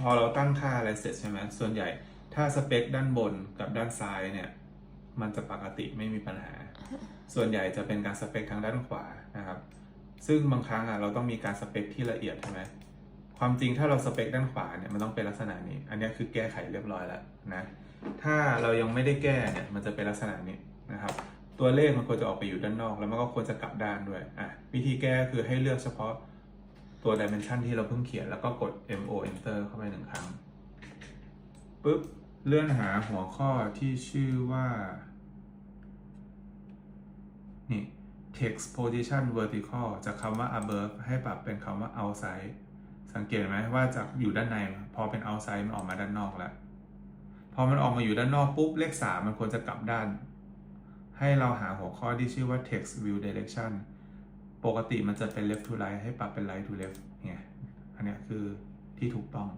พอเราตั้งค่าอะไรเสร็จใช่ไหมส่วนใหญ่ถ้าสเปคด้านบนกับด้านซ้ายเนี่ย มันจะปกติไม่มีปัญหา ส่วนใหญ่จะเป็นการสเปคทางด้านขวานะครับ ซึ่งบางครั้งอะเราต้องมีการสเปคที่ละเอียดใช่ไหมความจริงถ้าเราสเปคด้านขวาเนี่ยมันต้องเป็นลักษณะนี้ อันนี้คือแก้ไขเรียบร้อยแล้วนะ ถ้าเรายังไม่ได้แก้เนี่ยมันจะเป็นลักษณะนี้นะครับ ตัวเลขมันควรจะออกไปอยู่ด้านนอก แล้วมันก็ควรจะกลับด้านด้วยอะวิธีแก้คือให้เลือกเฉพาะ ตัว dimension ที่เราเพิ่งเขียนแล้วก็กด mo enter เข้าไปหนึ่งครั้งปุ๊บเลื่อนหาหัวข้อที่ชื่อว่านี่ text position vertical จากคำว่า above ให้ปรับเป็นคำว่า outside สังเกตไหมว่าจากอยู่ด้านใน พอเป็น outside มันออกมาด้านนอกแล้ว พอมันออกมาอยู่ด้านนอกปุ๊บ เลข 3 มันควรจะกลับด้าน ให้เราหาหัวข้อที่ชื่อว่า text view direction ปกติมันจะเป็น left to right ให้ปรับเป็น right to left เนี่ยอันนี้คือที่ถูกต้อง